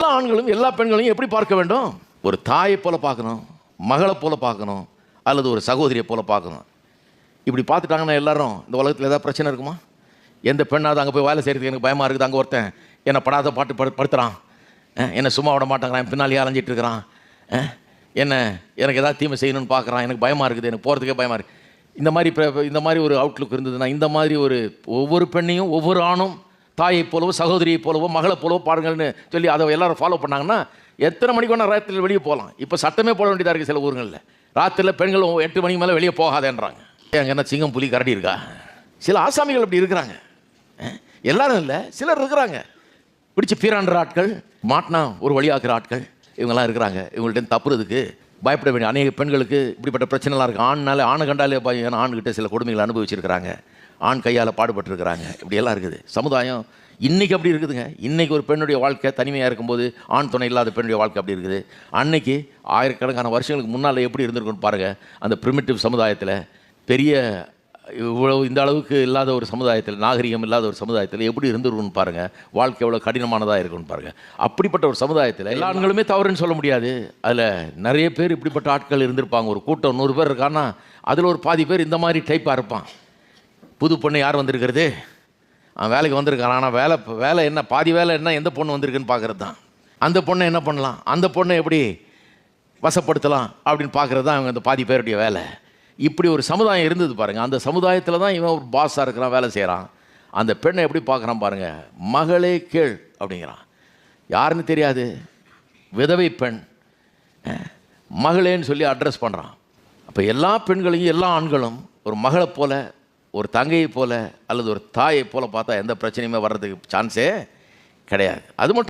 எல்லா ஆண்களும் எல்லா பெண்களையும் எப்படி பார்க்க வேண்டும்? ஒரு தாயை போல பார்க்கணும் மகளை போல பார்க்கணும் அல்லது ஒரு சகோதரியை போல பார்க்கணும். இப்படி பார்த்துட்டாங்கன்னா எல்லாரும் இந்த உலகத்தில் ஏதாவது பிரச்சனை இருக்குமா? எந்த பெண்ணாவது அங்கே போய் வேலை செய்கிறதுக்கு எனக்கு பயமாக இருக்குது அங்கே ஒருத்தன் என்னை படாத பாட்டு படு படுத்துகிறான் என்னை சும்மா விட மாட்டேங்கிறான் என் பின்னாலேயே அலைஞ்சிட்டு இருக்கிறான். என்ன எனக்கு ஏதாவது தீமை செய்யணும்னு பார்க்குறான் எனக்கு பயமாக இருக்குது எனக்கு போகிறதுக்கே பயமாக இருக்குது இந்த மாதிரி இந்த மாதிரி ஒரு அவுட்லுக் இருந்ததுன்னா இந்த மாதிரி ஒரு ஒவ்வொரு பெண்ணையும் ஒவ்வொரு ஆணும் தாயைப் போலவோ சகோதரியைப் போலவோ மகளை போலவோ பாருங்கள்னு சொல்லி அதை எல்லாரும் ஃபாலோ பண்ணாங்கன்னா எத்தனை மணிக்கு வேணால் ராத்திரியில் வெளியே போகலாம். இப்போ சட்டமே போட வேண்டியதாக இருக்குது சில ஊர்களில். ராத்திரியில் பெண்கள் எட்டு மணிக்கு மேலே வெளியே போகாதேன்றாங்க. அங்கே என்ன சிங்கம் புலி கரடி இருக்கா? சில ஆசாமிகள் அப்படி இருக்கிறாங்க. எல்லாரும் இல்லை சிலர் இருக்கிறாங்க. பிடிச்சி பீராண்டுற ஆட்கள் மாட்டினா ஒரு வழியாக்குற ஆட்கள் இவங்கெல்லாம் இருக்கிறாங்க. இவங்கள்ட்ட தப்புறதுக்கு பயப்பட வேண்டிய அநேக பெண்களுக்கு இப்படிப்பட்ட பிரச்சனைலாம் இருக்குது ஆண்னாலே ஆணை கண்டாலே பயம் ஏன்னா ஆண்கிட்ட சில கொடுமைகளை அனுபவிச்சிருக்கிறாங்க. ஆண் கையால் பாடுபட்டிருக்கிறாங்க. இப்படியெல்லாம் இருக்குது. சமுதாயம் இன்றைக்கி அப்படி இருக்குதுங்க. இன்றைக்கி ஒரு பெண்ணுடைய வாழ்க்கை தனிமையாக இருக்கும்போது ஆண் துணை இல்லாத பெண்ணுடைய வாழ்க்கை அப்படி இருக்குது. அன்னைக்கு ஆயிரக்கணக்கான வருஷங்களுக்கு முன்னால் எப்படி இருந்திருக்குன்னு பாருங்கள் அந்த ப்ரிமிட்டிவ் சமுதாயத்தில் பெரிய இவ்வளவு இந்த அளவுக்கு இல்லாத ஒரு சமுதாயத்தில் நாகரிகம் இல்லாத ஒரு சமுதாயத்தில் எப்படி இருந்துருக்குன்னு பாருங்கள் வாழ்க்கை எவ்வளோ கடினமானதாக இருக்குன்னு பாருங்கள் அப்படிப்பட்ட ஒரு சமுதாயத்தில் எல்லா ஆண்களுமே தவறுன்னு சொல்ல முடியாது. அதில் நிறைய பேர் இப்படிப்பட்ட ஆட்கள் இருந்திருப்பாங்க. ஒரு கூட்டம் நூறு பேர் இருக்கான்னா அதில் ஒரு பாதி பேர் இந்த மாதிரி டைப்பாக இருப்பான். புது பொண்ணு யார் வந்திருக்கிறது? அவன் வேலைக்கு வந்திருக்கான். ஆனால் வேலை வேலை என்ன பாதி வேலை என்ன எந்த பொண்ணு வந்திருக்குன்னு பார்க்குறது தான். அந்த பொண்ணை என்ன பண்ணலாம்? அந்த பொண்ணை எப்படி வசப்படுத்தலாம் அப்படின்னு பார்க்குறது தான் அவங்க அந்த பாதி பேருடைய வேலை. இப்படி ஒரு சமுதாயம் இருந்தது பாருங்கள் அந்த சமுதாயத்தில் தான் இவன் ஒரு பாஸாக இருக்கிறான் வேலை செய்கிறான் அந்த பெண்ணை எப்படி பார்க்குறான் பாருங்கள் மகளே கேள் அப்படிங்கிறான். யாருன்னு தெரியாது. விதவை பெண். மகளேன்னு சொல்லி அட்ரஸ் பண்ணுறான் அப்போ எல்லா பெண்களையும் எல்லா ஆண்களும் ஒரு மகளை போல ஒரு தங்கையை போல அல்லது ஒரு தாயை போல பார்த்தா எந்த பிரச்சனையுமே வர்றதுக்கு சான்ஸே கிடையாது. அது மட்டும்